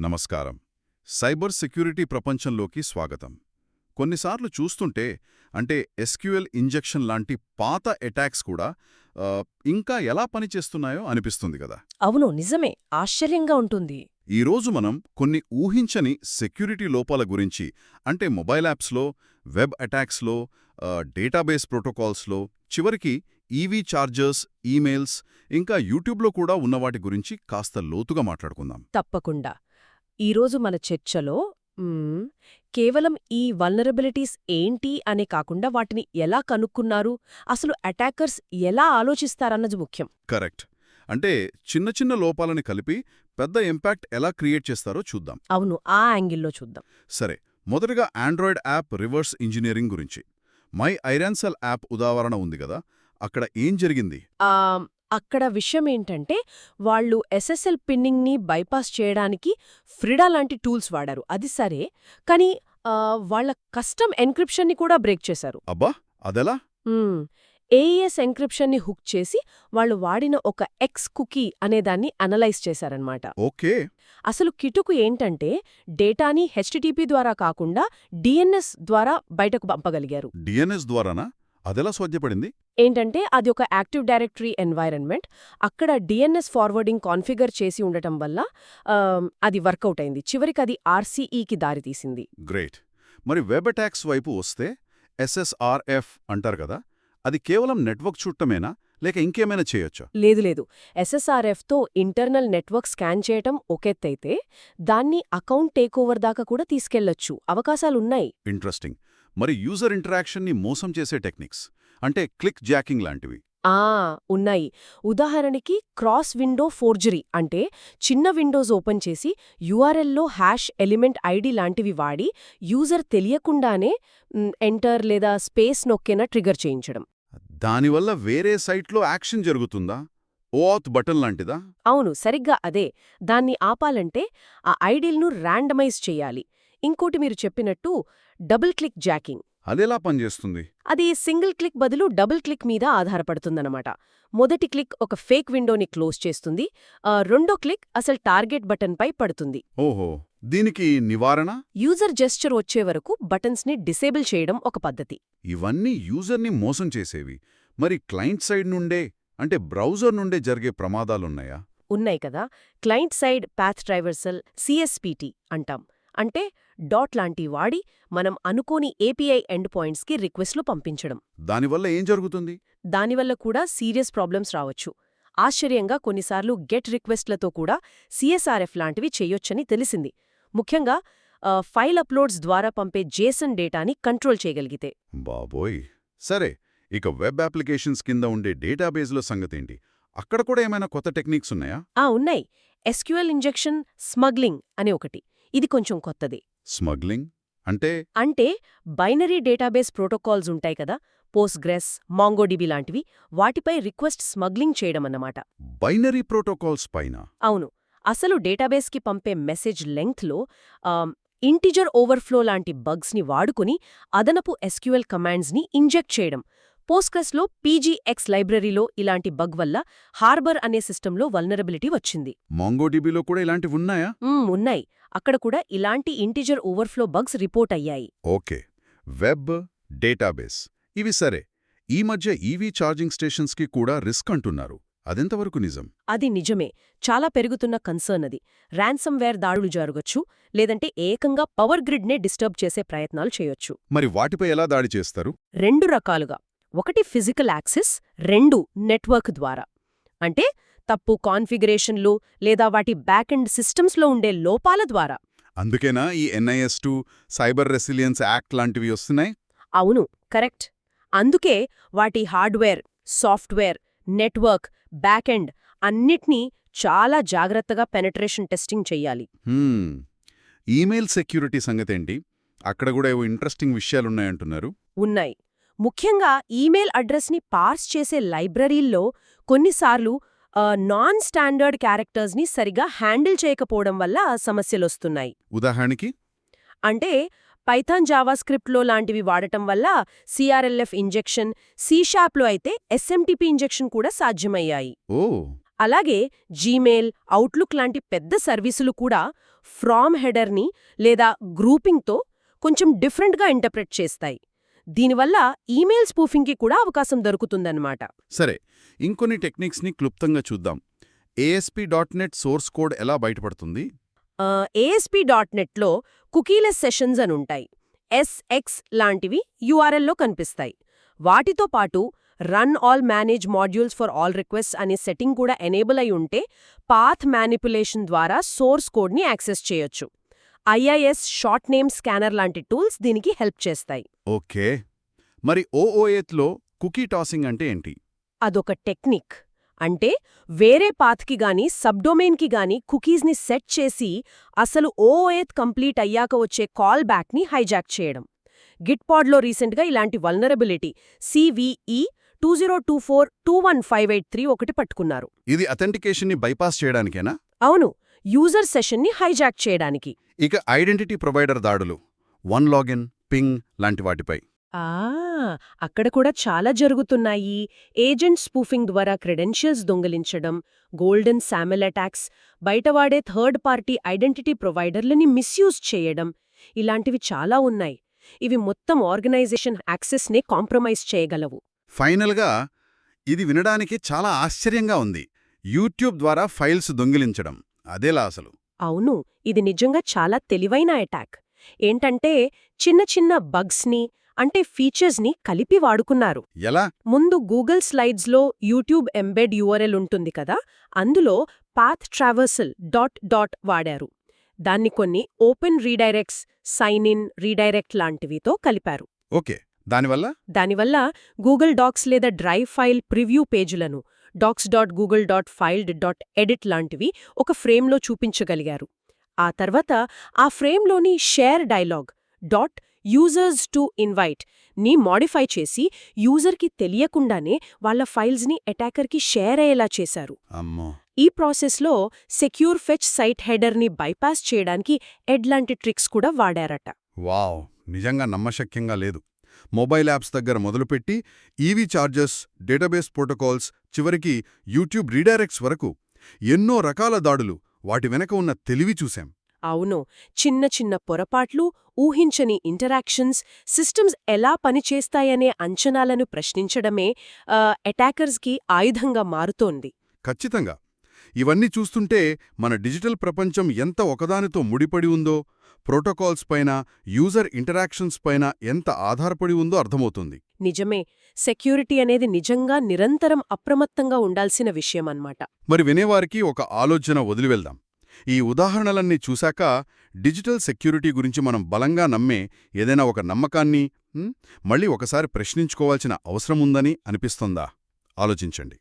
నమస్కారం. Cyber security ప్రపంచంలోకి స్వాగతం. కొన్నిసార్లు చూస్తుంటే అంటే ఎస్క్యూఎల్ ఇంజెక్షన్ లాంటి పాత అటాక్స్ కూడా ఇంకా ఎలా పనిచేస్తున్నాయో అనిపిస్తుంది కదా. అవును నిజమే. ఆశ్చర్యంగా ఉంటుంది. ఈరోజు మనం కొన్ని ఊహించని సెక్యూరిటీ లోపాల గురించి అంటే మొబైల్ యాప్స్లో వెబ్ అటాక్స్లో డేటాబేస్ ప్రోటోకాల్స్లో చివరికి ఈవీ చార్జర్స్ ఈమెయిల్స్ ఇంకా యూట్యూబ్లో కూడా ఉన్న వాటి గురించి కాస్త లోతుగా మాట్లాడుకుందాం. తప్పకుండా. ఈరోజు మన చర్చలో కేవలం ఈ వల్నరబిలిటీస్ ఏంటి అనే కాకుండా వాటిని ఎలా కనుక్కున్నారు అసలు అటాకర్స్ ఎలా ఆలోచిస్తారన్నది ముఖ్యం. కరెక్ట్. అంటే చిన్న చిన్న లోపాలని కలిపి పెద్ద ఇంపాక్ట్ ఎలా క్రియేట్ చేస్తారో చూద్దాం. అవును ఆ యాంగిల్లో చూద్దాం. సరే మొదటగా ఆండ్రాయిడ్ యాప్ రివర్స్ ఇంజనీరింగ్ గురించి. మై ఐరాన్సెల్ యాప్ ఉదాహరణ ఉంది కదా అక్కడ ఏం జరిగింది? ఆ, అక్కడ విషయం ఏంటంటే వాళ్ళు ఎస్ఎస్ఎల్ పిన్నింగ్ని బైపాస్ చేయడానికి ఫ్రిడా లాంటి టూల్స్ వాడారు. అది సరే కానీ వాళ్ళ కస్టమ్ ఎన్క్రిప్షన్ని కూడా బ్రేక్ చేశారు. అబ్బా! అదెలా? ఏఈఎస్ ఎన్క్రిప్షన్ని హుక్ చేసి వాళ్ళు వాడిన ఒక ఎక్స్ కుకీ అనేదాన్ని అనలైజ్ చేశారన్నమాట. ఓకే. అసలు కిటుకు ఏంటంటే డేటాని హెచ్టిటిపి ద్వారా కాకుండా డిఎన్ఎస్ ద్వారా బయటకు పంపగలిగారు. డిఎన్ఎస్ ద్వారానా? అదెలా సాధ్యపడింది? ఏంటంటే అది ఒక యాక్టివ్ డైరెక్టరీ ఎన్వైరన్మెంట్. అక్కడ డిఎన్ఎస్ ఫార్వర్డింగ్ కాన్ఫిగర్ చేసి ఉండటం వల్ల అది వర్కౌట్ అయింది చివరికి అది ఆర్సీఈకి దారితీసింది. గ్రేట్. మరి వెబ్ అటాక్స్ వైపు వస్తే ఎస్ఎస్ఆర్ఎఫ్ అంటారు కదా అది కేవలం నెట్వర్క్ చుట్టమేనా లేక ఇంకేమైనా చేయొచ్చా? లేదు లేదు. ఎస్ఎస్ఆర్ఎఫ్తో ఇంటర్నల్ నెట్వర్క్ స్కాన్ చేయటం ఒకెత్తైతే దాన్ని అకౌంట్ టేకోవర్ దాకా కూడా తీసుకెళ్ళొచ్చు అవకాశాలున్నాయి. ఇంట్రెస్టింగ్. మరి యూజర్ ఇంటరాక్షన్ని మోసం చేసే టెక్నిక్స్ అంటే క్లిక్ జాకింగ్ లాంటివి. ఆ ఉన్నాయి. ఉదాహరణకి క్రాస్ విండో ఫోర్జరీ అంటే చిన్న విండోస్ ఓపెన్ చేసి యూఆర్ఎల్లో హ్యాష్ ఎలిమెంట్ ఐడి లాంటివి వాడి యూజర్ తెలియకుండానే ఎంటర్ లేదా స్పేస్ నొక్కేన ట్రిగర్ చేయించడం. దానివల్ల వేరే సైట్లో యాక్షన్ జరుగుతుందా? ఓఆత్ బటన్ లాంటిదా? అవును సరిగ్గా అదే. దాన్ని ఆపాలంటే ఆ ఐడిల్ను ర్యాండమైజ్ చెయ్యాలి ఇంకోటి మీరు చెప్పినట్టు డబుల్ క్లిక్ జాకింగ్. అదెలా పనిచేస్తుంది? అది సింగిల్ క్లిక్ బదులు డబుల్ క్లిక్ మీద ఆధారపడుతుందన్నమాట. మొదటి క్లిక్ ఒక ఫేక్ విండోని క్లోజ్ చేస్తుంది. రెండో క్లిక్ అసలు టార్గెట్ బటన్పై పడుతుంది. ఓహో దీనికి నివారణ? యూజర్ జెస్చర్ వచ్చే వరకు బటన్స్ని డిసేబుల్ చేయడం ఒక పద్ధతి. ఇవన్నీ యూజర్ని మోసం చేసేవి. మరి క్లయింట్ సైడ్ నుండే అంటే బ్రౌజర్ నుండే జరిగే ప్రమాదాలున్నాయా? ఉన్నాయి కదా. Client side path traversal CSPT అంటాం. అంటే డాట్ లాంటి వాడి మనం అనుకోని ఏపీఐ ఎండ్ పాయింట్స్కి రిక్వెస్ట్లు పంపించడం. దానివల్ల ఏం జరుగుతుంది? దానివల్ల కూడా సీరియస్ ప్రాబ్లమ్స్ రావచ్చు. ఆశ్చర్యంగా కొన్నిసార్లు గెట్ రిక్వెస్ట్లతో కూడా సిఎస్ఆర్ఎఫ్ లాంటివి చెయ్యొచ్చని తెలిసింది. ముఖ్యంగా ఫైల్ అప్లోడ్స్ ద్వారా పంపే జేసన్ డేటాని కంట్రోల్ చేయగలిగితే. బాబోయ్! సరే ఇక వెబ్ అప్లికేషన్స్ కింద ఉండే డేటాబేస్లో సంగతేంటి? అక్కడ కూడా ఏమైనా కొత్త టెక్నిక్స్ ఉన్నాయా? ఆ ఉన్నాయి. ఎస్క్యూఎల్ ఇంజెక్షన్ స్మగ్లింగ్ అనే ఒకటి. ఇది కొంచెం కొత్తది. స్మగ్లింగ్? అంటే? అంటే బైనరీ డేటాబేస్ ప్రోటోకాల్స్ ఉంటాయి కదా పోస్ట్గ్రెస్ మాంగోడిబి లాంటివి వాటిపై రిక్వెస్ట్ స్మగ్లింగ్ చేయడమన్నమాట బైనరీ ప్రోటోకాల్స్ పైన? అవును. అసలు డేటాబేస్కి పంపే మెసేజ్ లెంగ్త్లో ఇంటిజర్ ఓవర్ఫ్లో లాంటి బగ్స్ని వాడుకుని అదనపు ఎస్క్యూఎల్ కమాండ్స్ని ఇంజెక్ట్ చేయడం. పోస్ట్గ్రెస్లో పీజీఎక్స్ లైబ్రరీలో ఇలాంటి బగ్ వల్ల హార్బర్ అనే సిస్టంలో వల్నరబిలిటీ వచ్చింది. మాంగోడిబిలో కూడా ఇలాంటివి ఉన్నాయా? ఉన్నాయి. అక్కడ కూడా ఇలాంటి ఇంటిజర్ ఓవర్ఫ్లో బగ్స్ రిపోర్ట్ అయ్యాయి. ఓకే. Web database. ఇవి సరే. ఈ మధ్య ఈవీ ఛార్జింగ్ స్టేషన్స్కి కూడా రిస్క్ అంటున్నారు. అదెంతవరకు నిజం? అది నిజమే. చాలా పెరుగుతున్న కన్సర్న్ అది. ర్యాన్సమ్వేర్ దాడులు జరగొచ్చు లేదంటే ఏకంగా పవర్ గ్రిడ్నే డిస్టర్బ్ చేసే ప్రయత్నాలు చేయొచ్చు. మరి వాటిపై ఎలా దాడి చేస్తారు? రెండు రకాలుగా. ఒకటి ఫిజికల్ యాక్సెస్ రెండు నెట్వర్క్ ద్వారా. అంటే తప్పు కాన్ఫిగరేషన్లు లేదా వాటి బ్యాకెండ్ సిస్టమ్స్లో ఉండే లోపాల ద్వారా. అందుకేనా ఈ NIS two cyber resilience act లాంటివి వస్తున్నాయి? అవును కరెక్ట్. అందుకే వాటి హార్డ్వేర్ సాఫ్ట్వేర్ నెట్వర్క్ బ్యాకెండ్ అన్నిట్నీ చాలా జాగ్రత్తగా పెనట్రేషన్ టెస్టింగ్ చెయ్యాలి. హ్మ్. ఈమెయిల్ సెక్యూరిటీ సంగతేంటి? అక్కడ కూడా ఏవో ఇంట్రెస్టింగ్ విషయాలున్నాయంటున్నారు. ఉన్నాయి. ముఖ్యంగా ఈమెయిల్ అడ్రస్ని పార్స్ చేసే లైబ్రరీల్లో కొన్నిసార్లు నాన్ స్టాండర్డ్ క్యారెక్టర్స్ని సరిగా హ్యాండిల్ చేయకపోవడం వల్ల సమస్యలొస్తున్నాయి. ఉదాహరణకి? అంటే పైథాన్ జావాస్క్రిప్ట్లో లాంటివి వాడటం వల్ల సిఆర్ఎల్ఎఫ్ ఇంజెక్షన్ సిషాప్లో అయితే ఎస్ఎంటిపి ఇంజెక్షన్ కూడా సాధ్యమయ్యాయి. ఓ! అలాగే జీమెయిల్ అవుట్లుక్ లాంటి పెద్ద సర్వీసులు కూడా ఫ్రామ్ హెడర్ని లేదా గ్రూపింగ్తో కొంచెం డిఫరెంట్గా ఇంటర్ప్రెట్ చేస్తాయి. దీనివల్ల ఈమెయిల్ స్పూఫింగ్కి కూడా అవకాశం దొరుకుతుందన్నమాట. సరే ఇంకొన్ని టెక్నిక్స్ని క్లుప్తంగా చూద్దాం. ASP dot net source code ఎలా బయటపడుతుంది? ఏఎస్పీ డాట్ నెట్లో కుకీలెస్ సెషన్స్ అని ఉంటాయి. ఎస్ఎక్స్ లాంటివి యూఆర్ఎల్లో కనిపిస్తాయి. వాటితో పాటు run all manage modules for all request అనే సెట్టింగ్ కూడా ఎనేబుల్ అయి ఉంటే పాత్ మ్యానిపులేషన్ ద్వారా సోర్స్ కోడ్ని యాక్సెస్ చేయొచ్చు. ఐఐఎస్ షార్ట్ నేమ్ స్కానర్ లాంటి టూల్స్ దీనికి హెల్ప్ చేస్తాయి. ఓకే. మరి ఓఓఎత్లో కుకీ టాసింగ్ అంటే ఏంటి? అదొక టెక్నిక్. అంటే వేరే పాత్కి గాని సబ్డొమైన్కి గాని కుకీస్ని సెట్ చేసి అసలు ఓఓఎత్ కంప్లీట్ అయ్యాక వచ్చే కాల్ బ్యాక్ని హైజాక్ చేయడం. గిట్పాడ్లో రీసెంట్గా ఇలాంటి vulnerability CVE two zero two four two one five eight three ఒకటి పట్టుకున్నారు. ఇది అథెంటికేషన్ని బైపాస్ చేయడానికేనా? అవును. యూజర్ సెషన్ని హైజాక్ చేయడానికి. ఇక ఐడెంటిటీ ప్రొవైడర్ దాడులు వన్ లాగిన్ పింగ్ లాంటి వాటిపై. ఆ అక్కడ కూడా చాలా జరుగుతున్నాయి. ఏజెంట్ స్పూఫింగ్ ద్వారా క్రెడెన్షియల్స్ దొంగిలించడం గోల్డెన్ శామెల్ అటాక్స్ బయటవాడే థర్డ్ పార్టీ ఐడెంటిటీ ప్రొవైడర్లని మిస్యూజ్ చేయడం ఇలాంటివి చాలా ఉన్నాయి. ఇవి మొత్తం ఆర్గనైజేషన్ యాక్సెస్నే కాంప్రమైజ్ చేయగలవు. ఫైనల్గా ఇది వినడానికి చాలా ఆశ్చర్యంగా ఉంది. యూట్యూబ్ ద్వారా ఫైల్స్ దొంగిలించడం. అదేలా అసలు. అవును ఇది నిజంగా చాలా తెలివైన అటాక్. ఏంటంటే చిన్న చిన్న బగ్స్ని అంటే ఫీచర్స్ని కలిపి వాడుకున్నారు. ఎలా? ముందు గూగుల్ స్లైడ్స్లో యూట్యూబ్ ఎంబెడ్ యూఆర్ఎల్ ఉంటుంది కదా అందులో పాత్ ట్రావర్సల్ డాట్ డాట్ వాడారు. దాన్ని కొన్ని open redirects sign in redirect లాంటివితో కలిపారు. ఓకే దానివల్ల? దానివల్ల గూగుల్ డాక్స్ లేదా డ్రైవ్ ఫైల్ ప్రివ్యూ పేజీలను docs dot Google dot file d dot edit లాంటివి ఒక ఫ్రేమ్లో చూపించగలిగారు. ఆ తర్వాత ఆ ఫ్రేమ్లోని share dialog dot users to ఇన్వైట్ని modify చేసి యూజర్కి తెలియకుండానే వాళ్ళ ఫైల్స్ని అటాకర్కి షేర్ అయ్యేలా చేశారు. అమ్మో! ఈ ప్రాసెస్లో సెక్యూర్ ఫెచ్ సైట్ హెడర్ని బైపాస్ చేయడానికి ఎడ్ లాంటి ట్రిక్స్ కూడా వాడారట. వావ్! నిజంగా నమ్మశక్యంగా లేదు. మొబైల్ యాప్స్ దగ్గర మొదలుపెట్టి ఈవీ చార్జెస్ డేటాబేస్ ప్రోటోకాల్స్ చివరికి యూట్యూబ్ రీడైరెక్ట్స్ వరకు ఎన్నో రకాల దాడులు వాటి వెనక ఉన్న తెలివి చూశాం. అవును చిన్న చిన్న పొరపాట్లు ఊహించని ఇంటరాక్షన్స్ సిస్టమ్స్ ఎలా పనిచేస్తాయనే అంచనాలను ప్రశ్నించడమే అటాకర్స్కి ఆయుధంగా మారుతోంది. ఖచ్చితంగా. ఇవన్నీ చూస్తుంటే మన డిజిటల్ ప్రపంచం ఎంత ఒకదానితో ముడిపడి ఉందో ప్రోటోకాల్స్ పైన యూజర్ ఇంటరాక్షన్స్ పైన ఎంత ఆధారపడి ఉందో అర్థమవుతుంది. నిజమే సెక్యూరిటీ అనేది నిజంగా నిరంతరం అప్రమత్తంగా ఉండాల్సిన విషయమన్నమాట. మరి వినేవారికి ఒక ఆలోచన వదిలివెళ్దాం. ఈ ఉదాహరణలన్నీ చూశాక డిజిటల్ సెక్యూరిటీ గురించి మనం బలంగా నమ్మే ఏదైనా ఒక నమ్మకాన్ని మళ్ళీ ఒకసారి ప్రశ్నించుకోవాల్సిన అవసరముందని అనిపిస్తోందా? ఆలోచించండి.